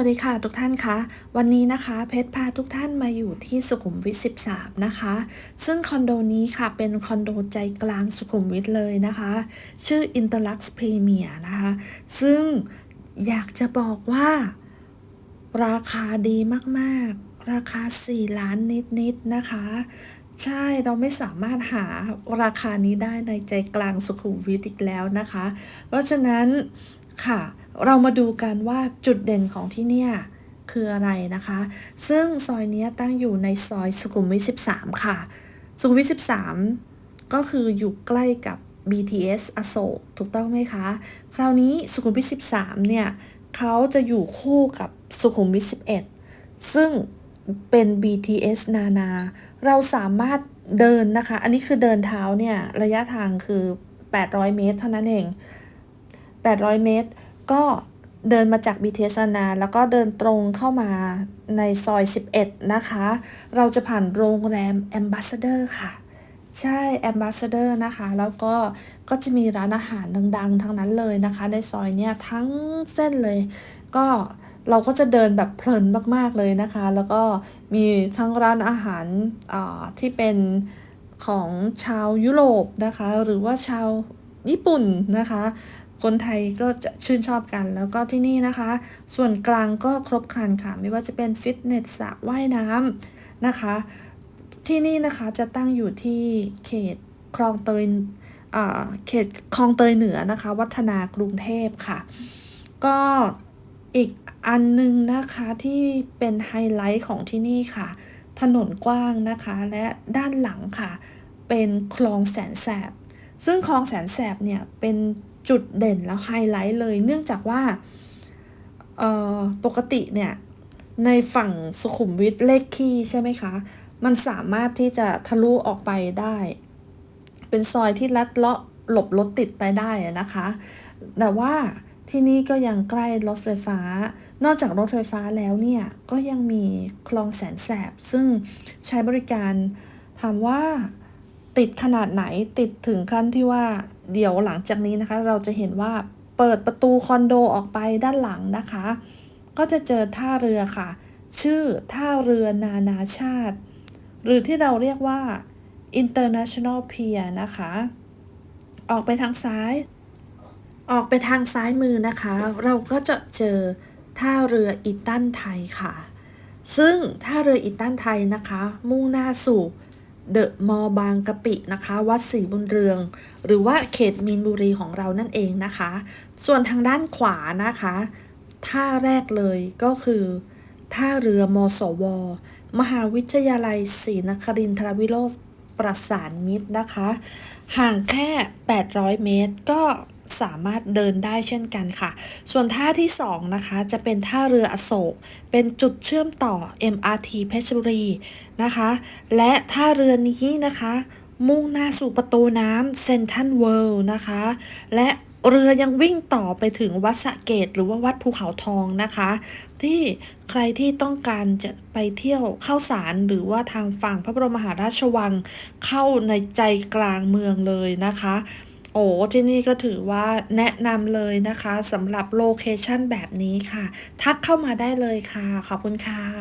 วัสดีค่ะทุกท่านคะวันนี้นะคะเพชรพาทุกท่านมาอยู่ที่สุขุมวิท 13 นะคะ ซึ่งคอนโดนี้ค่ะเป็นคอนโดใจกลางสุขุมวิทเลยนะคะ ชื่อ Interlux Premier นะคะ ซึ่งอยากจะบอกว่า ราคาดีมากๆ ราคา 4 ล้านนิดๆนะคะ ใช่เราไม่สามารถหาราคานี้ได้ในใจกลางสุขุมวิทอีกแล้วนะคะ เพราะฉะนั้นค่ะ เรามาดูกันว่าจุดเด่นของที่เนี่ยคืออะไรนะคะ ซึ่งซอยนี้ตั้งอยู่ในซอยสุขุมวิท 13 ค่ะ สุขุมวิท 13 ก็คืออยู่ใกล้กับ BTS อโศกถูกต้องไหมคะ คราวนี้สุขุมวิท 13 เนี่ยเขาจะอยู่คู่กับสุขุมวิท 11 ซึ่งเป็น BTS นานา เราสามารถเดินนะคะ อันนี้คือเดินเท้าเนี่ย ระยะทางคือ 800 เมตร เท่านั้นเอง 800 เมตร ก็เดินมาจาก BTS นานา แล้วก็เดินตรงเข้ามาในซอย 11 นะคะ เราจะผ่านโรงแรม Ambassador ค่ะ ใช่ Ambassador นะคะ แล้วก็ก็จะมีร้านอาหารดัง ๆ ทั้งนั้นเลยนะคะ ในซอยเนี่ยทั้งเส้นเลย ก็เราก็จะเดินแบบเพลินมากๆเลยนะคะ แล้วก็มีทั้งร้านอาหารอ่าที่เป็นของชาวยุโรปนะคะ หรือว่าชาว ญี่ปุ่นนะคะ คนไทยก็จะชื่นชอบกัน แล้วก็ที่นี่นะคะ ส่วนกลางก็ครบครันค่ะ ไม่ว่าจะเป็นฟิตเนสสระว่ายน้ำนะคะ ที่นี่นะคะจะตั้งอยู่ที่เขตคลองเตยเขตคลองเตยเหนือนะคะ วัฒนากรุงเทพค่ะ ก็อีกอันหนึงนะคะที่เป็นไฮไลท์ของที่นี่ค่ะ ถนนกว้างนะคะและด้านหลังค่ะ เป็นคลองแสนแสบ ซึ่งคลองแสนแสบเนี่ยเป็นจุดเด่นแล้วไฮไลท์เลย เนื่องจากว่าปกติเนี่ยในฝั่งสุขุมวิทเลขคี่ใช่ไหมคะ มันสามารถที่จะทะลุออกไปได้ เป็นซอยที่ลัดเลาะหลบรถติดไปได้นะคะ แต่ว่าที่นี่ก็ยังใกล้รถไฟฟ้า นอกจากรถไฟฟ้าแล้วเนี่ย ก็ยังมีคลองแสนแสบ ซึ่งใช้บริการถามว่า ติดขนาดไหนติดถึงขั้นที่ว่าเดี๋ยวหลังจากนี้นะคะ เราจะเห็นว่าเปิดประตูคอนโดออกไปด้านหลังนะคะ ก็จะเจอท่าเรือค่ะ ชื่อท่าเรือนานาชาติ หรือที่เราเรียกว่า international pier นะคะ ออกไปทางซ้าย ออกไปทางซ้ายมือนะคะ เราก็จะเจอท่าเรืออีตันไทยค่ะ ซึ่งท่าเรืออีตันไทยนะคะ มุ่งหน้าสู่ เดอะมอบางกะปินะคะ วัดศรีบุญเรือง หรือว่าเขตมีนบุรีของเรานั่นเองนะคะ ส่วนทางด้านขวานะคะ ท่าแรกเลยก็คือท่าเรือมสว มหาวิทยาลัยศรีนครินทรวิโรธประสานมิตรนะคะ ห่างแค่ 800 เมตรก็ สามารถเดินได้เช่นกันค่ะ ส่วนท่าที่2นะคะจะเป็นท่าเรืออโศก เป็นจุดเชื่อมต่อ MRT เพชรบุรีนะคะ และท่าเรือนี้นะคะ มุ่งหน้าสู่ประตูน้ำเซนทันเวิลด์นะคะ และเรือยังวิ่งต่อไปถึงวัดสะเกตหรือว่าวัดภูเขาทองนะคะ ที่ใครที่ต้องการจะไปเที่ยวเข้าสารหรือว่าทางฝั่งพระบรมมหาราชวังเข้าในใจกลางเมืองเลยนะคะ อ้ที่นี่ก็ถือว่าแนะนำเลยนะคะสำหรับโลเคชันแบบนี้ค่ะ ทักเข้ามาได้เลยค่ะ ขอบคุณค่ะ